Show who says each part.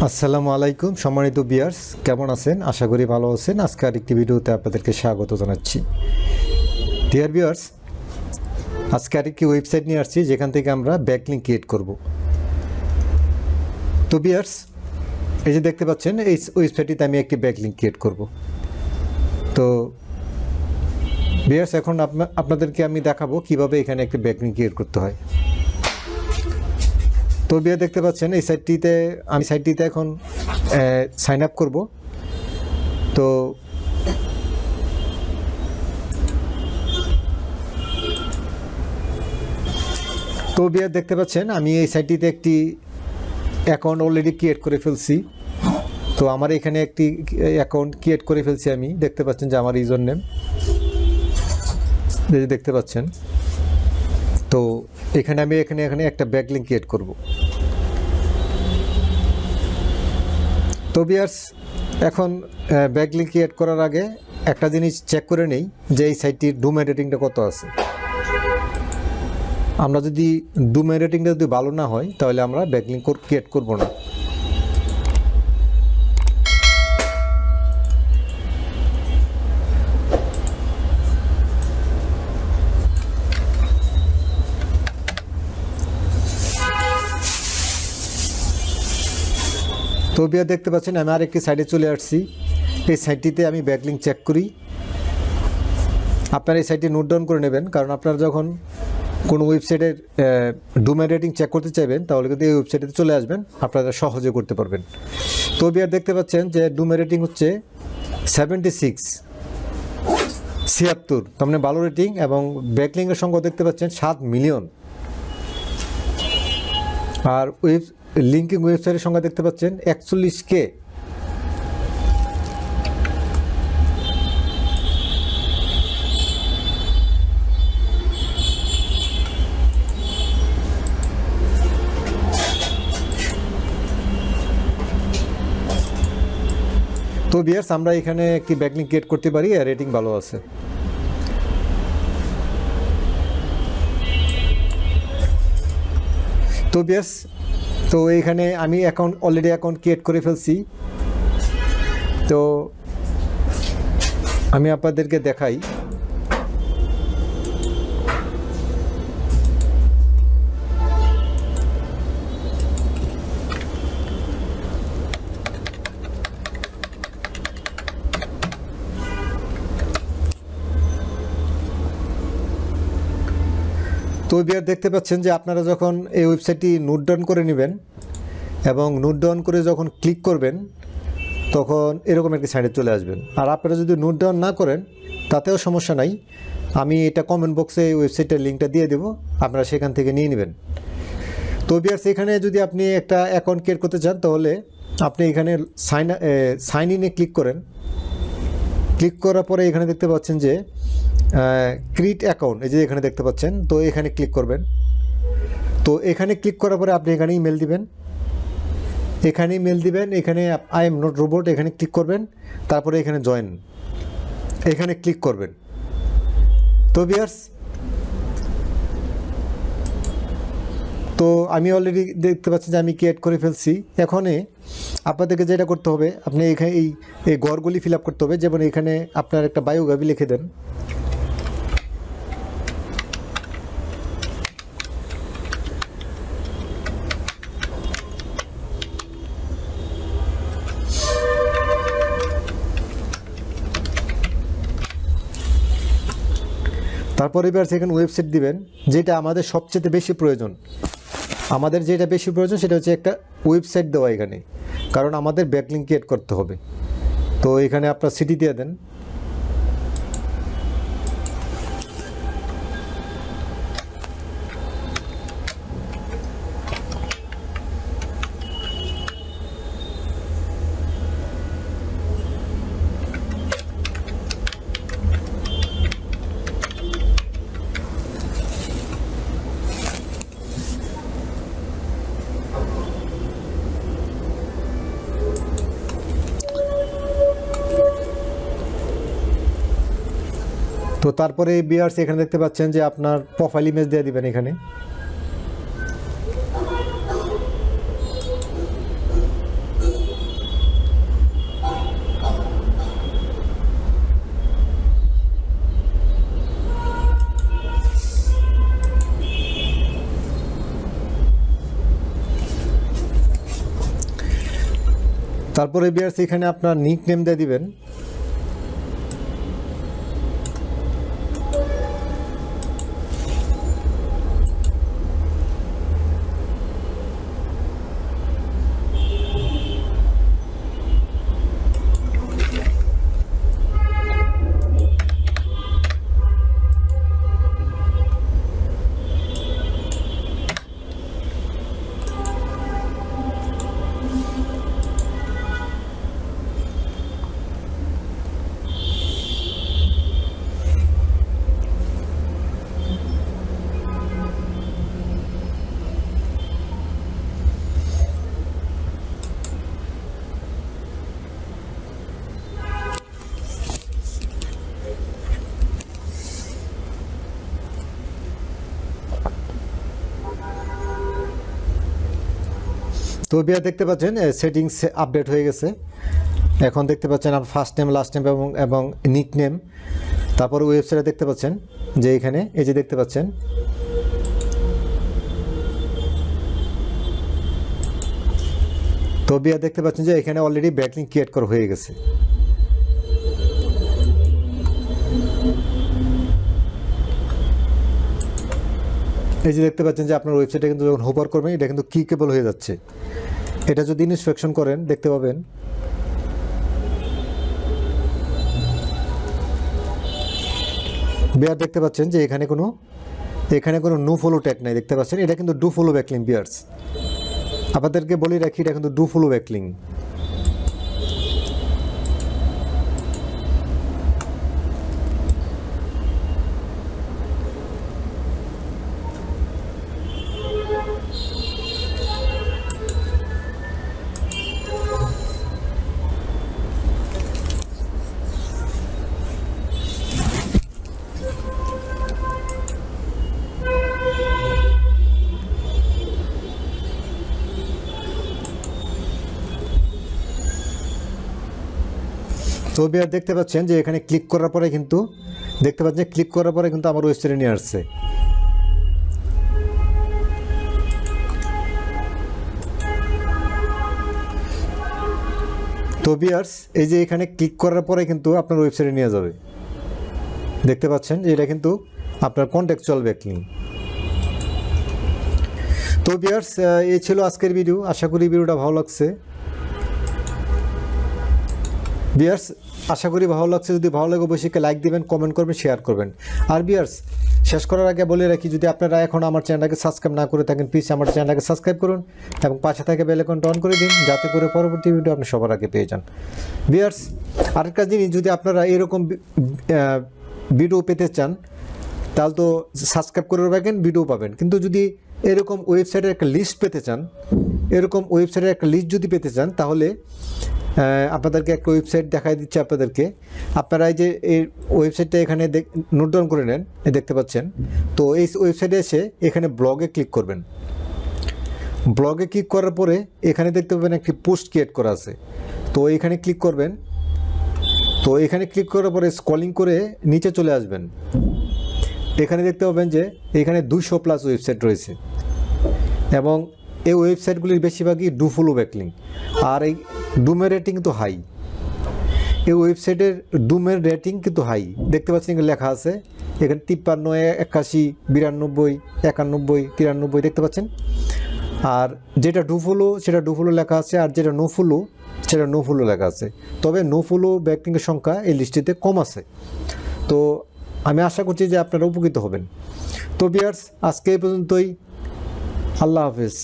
Speaker 1: আসসালামু আলাইকুম, সম্মানিত বিয়ার্স কেমন আছেন? আশা করি ভালো আছেন। আজকে আরেকটি ভিডিওতে আপনাদেরকে স্বাগত জানাচ্ছি। ডিয়ার বিয়ার্স আজকে আরেকটি ওয়েবসাইট নিয়ে আসছি, যেখান থেকে আমরা ব্যাকলিং ক্রিয়েট করব। তো বিয়ার্স এই যে দেখতে পাচ্ছেন, এই ওয়েবসাইটটিতে আমি একটি ব্যাকলিং ক্রিয়েট করব। তো বিয়ার্স এখন আপনা- আপনাদেরকে আমি দেখাবো কীভাবে এখানে একটি ব্যাকলিং ক্রিয়েট করতে হয়। তো বিয়ে দেখতে পাচ্ছেন, এই সাইটটিতে আমি সাইটটিতে এখন সাইন আপ করব। তো তো বিয়ে দেখতে পাচ্ছেন, আমি এই সাইটটিতে একটি অ্যাকাউন্ট অলরেডি ক্রিয়েট করে ফেলছি। তো আমার এখানে একটি অ্যাকাউন্ট ক্রিয়েট করে ফেলছি আমি, দেখতে পাচ্ছেন যে আমার ইউজার নেম দেখতে পাচ্ছেন। তো এখানে আমি এখানে এখানে একটা ব্যাকলিং ক্রিয়েট করব। তো বিয়ার্স এখন ব্যাকলিং ক্রিয়েট করার আগে একটা জিনিস চেক করে নেই যে এই সাইটটির ডুম রেটিংটা কত আছে। আমরা যদি ডুম রেটিংটা যদি ভালো না হয়, তাহলে আমরা ব্যাকলিং ক্রিয়েট করব না। তো বিয়া দেখতে পাচ্ছেন, আমি আরেকটি সাইডে চলে আসছি। এই সাইটটিতে আমি ব্যাকলিং চেক করি। আপনারা এই সাইটটি নোট ডাউন করে নেবেন, কারণ আপনারা যখন কোনো ওয়েবসাইটের ডুমেন রেটিং চেক করতে চাইবেন, তাহলে কিন্তু এই ওয়েবসাইটে চলে আসবেন, আপনারা সহজে করতে পারবেন। তো বিয়ার দেখতে পাচ্ছেন যে ডুমেন রেটিং হচ্ছে সেভেন্টি সিক্স ছিয়াত্তর, তার মানে ভালো রেটিং এবং ব্যাকলিংয়ের সংখ্যা দেখতে পাচ্ছেন সাত মিলিয়ন আর ওয়েব লিঙ্কিং ওয়েবসাইটের সংখ্যা দেখতে পাচ্ছেন একচল্লিশ কে তো বিয়ার্স আমরা এখানে একটি ব্যাকলিং ক্রিয়েট করতে পারি, আর রেটিং ভালো আছে। তো বিয়ার্স তো এইখানে আমি অ্যাকাউন্ট অলরেডি অ্যাকাউন্ট ক্রিয়েট করে ফেলছি। তো আমি আপনাদেরকে দেখাই। তো বিয়ার দেখতে পাচ্ছেন যে আপনারা যখন এই ওয়েবসাইটটি নোট ডাউন করে নেবেন এবং নোট ডাউন করে যখন ক্লিক করবেন, তখন এরকম একটি সাইডে চলে আসবেন। আর আপনারা যদি নোট ডাউন না করেন, তাতেও সমস্যা নাই। আমি এটা কমেন্ট বক্সে এই ওয়েবসাইটের লিঙ্কটা দিয়ে দেবো, আপনারা সেখান থেকে নিয়ে নেবেন। তো বিয়ার্স, এখানে যদি আপনি একটা অ্যাকাউন্ট ক্রিয়েট করতে চান, তাহলে আপনি এখানে সাইন সাইন ইনে ক্লিক করেন। ক্লিক করার পরে এখানে দেখতে পাচ্ছেন যে ক্রিট অ্যাকাউন্ট এই যে এখানে দেখতে পাচ্ছেন, তো এখানে ক্লিক করবেন। তো এখানে ক্লিক করার পরে আপনি এখানে ইমেল দিবেন। এখানে ইমেল দিবেন, এখানে আই এম নট রোবট এখানে ক্লিক করবেন, তারপরে এখানে জয়েন এখানে ক্লিক করবেন। তো বিয়ার্স তো আমি অলরেডি দেখতে পাচ্ছি যে আমি ক্রিয়েট করে ফেলছি। এখানে আপনাদেরকে যেটা করতে হবে, আপনি এখানে এই এই গড়গুলি ফিল করতে হবে। যেমন এখানে আপনার একটা বায়োগ্রাফি লিখে দেন। তারপরে এবার সেখানে ওয়েবসাইট দিবেন, যেটা আমাদের সবচেয়ে বেশি প্রয়োজন। আমাদের যেটা বেশি প্রয়োজন সেটা হচ্ছে একটা ওয়েবসাইট দেওয়া এখানে। কারণ আমাদের ব্যাকলিং ক্রিয়েট করতে হবে। তো এখানে আপনার সিটি দিয়ে দেন। তো তারপরে বিআরসি এখানে দেখতে পাচ্ছেন যে আপনার প্রোফাইল ইমেজ দিয়ে দিবেন এখানে। তারপরে বিআরসি এখানে আপনার নিক নেম দিয়ে দিবেন। তো বিয়া দেখতে পাচ্ছেন সেটিংস আপডেট হয়ে গেছে। এখন দেখতে পাচ্ছেন আপনার ফার্স্ট নেম লাস্ট নেম এবং এবং নিক নেম তারপর ওয়েবসাইটে দেখতে পাচ্ছেন যে এখানে, এই যে দেখতে পাচ্ছেন। তো বিয়া দেখতে পাচ্ছেন যে এখানে অলরেডি ব্যাকলিং ক্রিয়েট করা হয়ে গেছে। এই যে দেখতে পাচ্ছেন যে আপনার ওয়েবসাইটে কিন্তু যখন হোপার করবেন, এটা কিন্তু কি কেবল হয়ে যাচ্ছে। এটা যদি ইনস্পেকশন করেন, দেখতে পাবেন। বিয়ার দেখতে পাচ্ছেন যে এখানে কোনো এখানে কোনো নো ফলো ট্যাগ নাই, দেখতে পাচ্ছেন? এটা কিন্তু ডু ফলো ব্যাকলিং বিয়ার্স আপনাদেরকে বলে রাখি, এটা কিন্তু ডু ফলো ব্যাকলিং তো বিয়ার দেখতে পাচ্ছেন যে এখানে ক্লিক করার পরে কিন্তু, দেখতে পাচ্ছেন ক্লিক করার পরে কিন্তু আমার ওয়েবসাইটে নিয়ে আসছে। তো বিয়ার্স এই যে এখানে ক্লিক করার পরে কিন্তু আপনার ওয়েবসাইটে নিয়ে যাবে। দেখতে পাচ্ছেন যে এটা কিন্তু আপনার কন্টেক্সচুয়াল ব্যাকলিং তো বিয়ার্স এই ছিল আজকের ভিডিও আশা করি ভিডিওটা ভালো লাগছে। বিয়ার্স আশা করি ভালো লাগছে। যদি ভালো লাগে, অবশ্যই লাইক দিবেন কমেন্ট করবেন শেয়ার করবেন। আর বিয়ার্স শেষ করার আগে বলে রাখি, যদি আপনারা এখন আমার চ্যানেলটাকে সাবস্ক্রাইব না করে থাকেন প্লিজ আমার চ্যানেলটাকে সাবস্ক্রাইব করুন এবং পাশে থেকে বেল আইকনটা অন করে দিন, যাতে করে পরবর্তী ভিডিও আপনি সবার আগে পেয়ে যান। বিয়ার্স আরেকটা জিনিস, যদি আপনারা এরকম ভিডিও পেতে চান, তাহলে তো সাবস্ক্রাইব করে রাখেন ভিডিও পাবেন। কিন্তু যদি এরকম ওয়েবসাইটের একটা লিস্ট পেতে চান, এরকম ওয়েবসাইটের একটা লিস্ট যদি পেতে চান, তাহলে আপনাদেরকে একটা ওয়েবসাইট দেখাই দিচ্ছে আপনাদেরকে। আপনারা এই যে এই ওয়েবসাইটটা এখানে নোট ডাউন করে নেন দেখতে পাচ্ছেন। তো এই ওয়েবসাইটে এসে এখানে ব্লগে ক্লিক করবেন। ব্লগে ক্লিক করার পরে এখানে দেখতে পাবেন একটি পোস্ট ক্রিয়েট করা আছে। তো এখানে ক্লিক করবেন। তো এখানে ক্লিক করার পরে স্কলিং করে নিচে চলে আসবেন। এখানে দেখতে পাবেন যে এখানে দুশো প্লাস ওয়েবসাইট রয়েছে। এবং এই ওয়েবসাইটগুলির বেশিরভাগই ডু ফলো ব্যাকলিং আর এই ডুমের রেটিং তো হাই এই ওয়েবসাইটের ডুমের রেটিং কিন্তু হাই দেখতে পাচ্ছেন এখানে লেখা আছে, এখানে তিপ্পান্ন, একাশি, বিরানব্বই, একানব্বই, তিরানব্বই দেখতে পাচ্ছেন। আর যেটা ডু ফলো সেটা ডু ফলো লেখা আছে, আর যেটা নো ফলো সেটা নো ফলো লেখা আছে। তবে নো ফলো ব্যাকলিংয়ের সংখ্যা এই লিস্টিতে কম আছে। তো আমি আশা করছি যে আপনারা উপকৃত হবেন। তো বিয়ার্স আজকে এই পর্যন্তই। আল্লাহ হাফেজ।